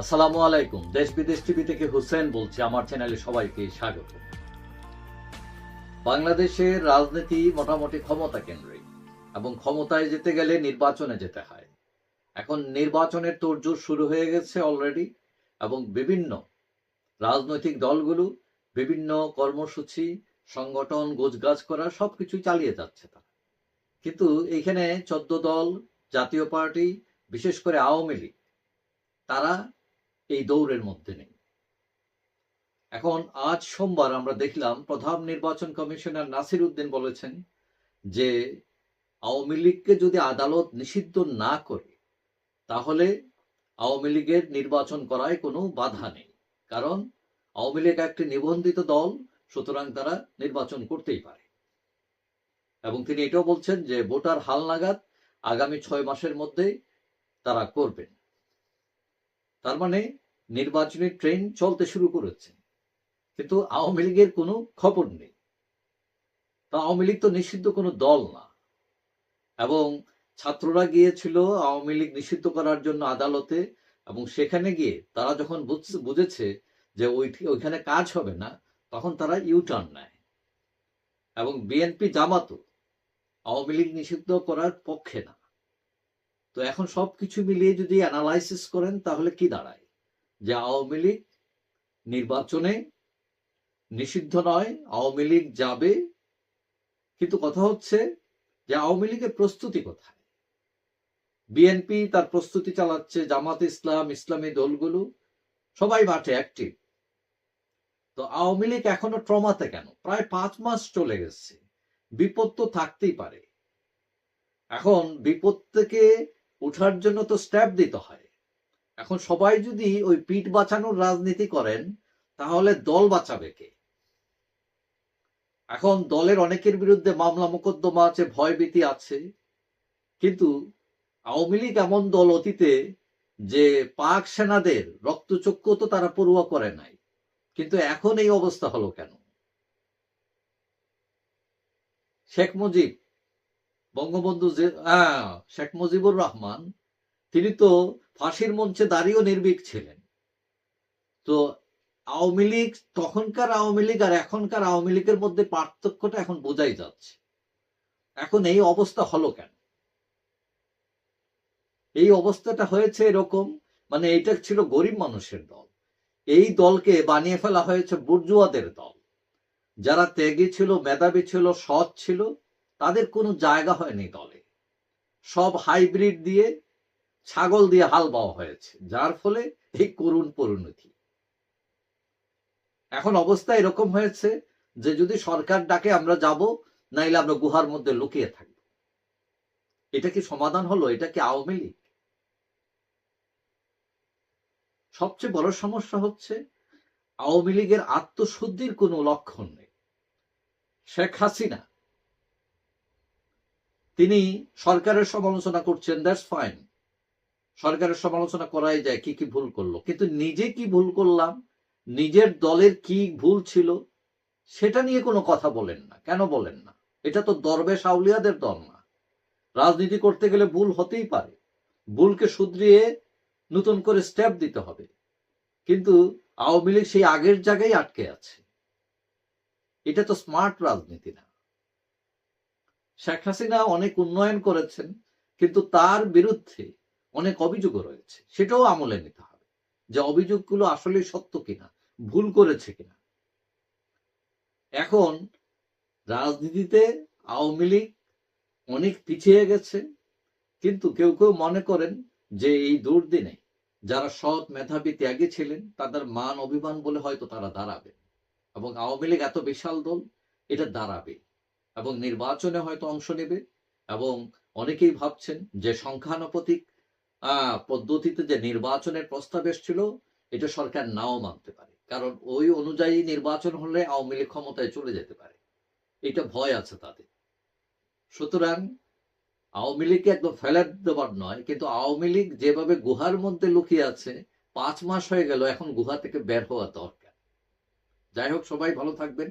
আসসালামু আলাইকুম। দেশ বিদেশ টিভি থেকে হুসেন বলছি, আমার চ্যানেলে সবাইকে স্বাগত। বাংলাদেশের রাজনীতি মোটামুটি ক্ষমতা কেন্দ্রিক এবং ক্ষমতায় যেতে গেলে নির্বাচনে যেতে হয়। এখন নির্বাচনের তোড়জোড় শুরু হয়ে গেছে অলরেডি এবং বিভিন্ন রাজনৈতিক দলগুলো, বিভিন্ন কর্মসূচি, সংগঠন, গোছগাছ করা সবকিছু চালিয়ে যাচ্ছে তারা। কিন্তু এখানে চোদ্দ দল, জাতীয় পার্টি, বিশেষ করে আওয়ামী লীগ, তারা এই দৌড়ের মধ্যে নেই। এখন আজ সোমবার আমরা দেখলাম প্রধান নির্বাচন কমিশনার নাসির উদ্দিন বলেছেন যে, আওয়ামী লীগকে যদি আদালত নিষিদ্ধ না করে, তাহলে আওয়ামী লীগের নির্বাচন করায় কোনো বাধা নেই। কারণ আওয়ামী লীগ একটি নিবন্ধিত দল, সুতরাং তারা নির্বাচন করতেই পারে। এবং তিনি এটাও বলছেন যে, ভোটার হালনাগাদ আগামী ছয় মাসের মধ্যে তারা করবেন। তার মানে নির্বাচনী ট্রেন চলতে শুরু করেছে। কিন্তু আওয়ামী লীগের কোনো খবর নেই। তা আওয়ামী লীগ তো নিষিদ্ধ কোনো দল না। এবং ছাত্ররা গিয়েছিল আওয়ামী লীগ নিষিদ্ধ করার জন্য আদালতে, এবং সেখানে গিয়ে তারা যখন বুঝ- বুঝেছে যে ওই ওইখানে কাজ হবে না, তখন তারা ইউটার্ন নেয়। এবং বিএনপি জামাতও আওয়ামী লীগ নিষিদ্ধ করার পক্ষে না। তো এখন সবকিছু মিলিয়ে যদি অ্যানালাইসিস করেন, তাহলে কি দাঁড়ায়? যে আওয়ামী লীগ নির্বাচনে নিষিদ্ধ নয়, আওয়ামী লীগ যাবে, কিন্তু কথা হচ্ছে যে আওয়ামী লীগের প্রস্তুতি কোথায়? বিএনপি তার প্রস্তুতি চালাচ্ছে, জামাত ইসলাম, ইসলামী দলগুলো, সবাই মাঠে অ্যাক্টিভ তো আওয়ামী লীগ এখনও ট্রমাতে কেন? প্রায় পাঁচ মাস চলে গেছে। বিপদ তো থাকতেই পারে। এখন বিপদ থেকে উঠার জন্য তো স্ট্যাপ দিতে হয়। এখন সবাই যদি ওই পিঠ বাঁচানোর রাজনীতি করেন, তাহলে দল বাঁচাবে কে? এখন দলের অনেকের বিরুদ্ধে মামলা মোকদ্দমা আছে, ভয়ভীতি আছে। কিন্তু আওয়ামী লীগ এমন দল অতীতে যে পাক সেনাদের রক্তচক্ষু তো তারা পড়ুয়া করে নাই। কিন্তু এখন এই অবস্থা হলো কেন? শেখ মুজিব বঙ্গবন্ধু যে হ্যাঁ, শেখ মুজিবুর রহমান তিনি তো ফাঁসির মঞ্চে দাঁড়িয়েও নির্ভীক ছিলেন। তো আওয়ামী লীগ তখনকার আওয়ামী লীগ আর এখনকার আওয়ামী লীগের মধ্যে পার্থক্যটা এখন বোঝাই যাচ্ছে। এখন এই অবস্থা হলো কেন? এই অবস্থাটা হয়েছে এরকম মানে এটা ছিল গরিব মানুষের দল। এই দলকে বানিয়ে ফেলা হয়েছে বুর্জুয়াদের দল। যারা ত্যাগী ছিল মেধাবী ছিল সৎ ছিল তাদের কোনো জায়গা হয়নি দলে। সব হাইব্রিড দিয়ে ছাগল দিয়ে হাল বাওয়া হয়েছে, যার ফলে এই করুণ পরিণতি। এখন অবস্থা এরকম হয়েছে যে যদি সরকার ডাকে আমরা যাব, নাইলে আমরা গুহার মধ্যে লুকিয়ে থাকব। এটা কি সমাধান হলো? এটা কি আওয়ামী লীগ? সবচেয়ে বড় সমস্যা হচ্ছে আওয়ামী লীগের আত্মশুদ্ধির কোনো লক্ষণ নেই। শেখ হাসিনা তিনি সরকারের সমালোচনা করছেন দ্যাটস ফাইন সরকারের সমালোচনা করাই যায়, কি কি ভুল করল। কিন্তু নিজে কি ভুল করলাম, নিজের দলের কি ভুল ছিল, সেটা নিয়ে কোনো কথা বলেন না। কেন বলেন না? এটা তো দরবেশ আউলিয়াদের দল না। রাজনীতি করতে গেলে ভুল হতেই পারে। ভুলকে শুধরিয়ে নতুন করে স্টেপ দিতে হবে। কিন্তু আওয়ামী লীগ সেই আগের জায়গায় আটকে আছে। এটা তো স্মার্ট রাজনীতি না। শেখ হাসিনা অনেক উন্নয়ন করেছেন, কিন্তু তার বিরুদ্ধে অনেক অভিযোগও রয়েছে। সেটাও আমলে নিতে হবে যে অভিযোগগুলো আসলে সত্য কিনা, ভুল করেছে কিনা। এখন রাজনীতিতে আওয়ামী লীগ অনেক পিছিয়ে গেছে, কিন্তু কেউ কেউ মনে করেন যে এই দুর্দিনে যারা সৎ মেধাবী ত্যাগী ছিলেন, তাদের মান অভিমান বলে হয়তো তারা দাঁড়াবে। এবং আওয়ামী লীগ এত বিশাল দল, এটা দাঁড়াবে। এবং নির্বাচনে হয়তো অংশ নেবে এবং অনেকেই ভাবছেন যে সংখ্যানুপাতিক পদ্ধতিতে যে নির্বাচনের প্রস্তাব এসেছিল, এটা সরকার নাও মানতে পারে। কারণ ওই অনুযায়ী নির্বাচন হলে আওয়ামী লীগ ক্ষমতায় চলে যেতে পারে। এটা ভয় আছে তাদের। সুতরাং আওয়ামী লীগকে একদম ফেলে দেবার নয়, কিন্তু আওয়ামী লীগ যেভাবে গুহার মধ্যে লুকিয়ে আছে, পাঁচ মাস হয়ে গেল এখন গুহা থেকে বের হওয়া দরকার। যাই হোক, সবাই ভালো থাকবেন।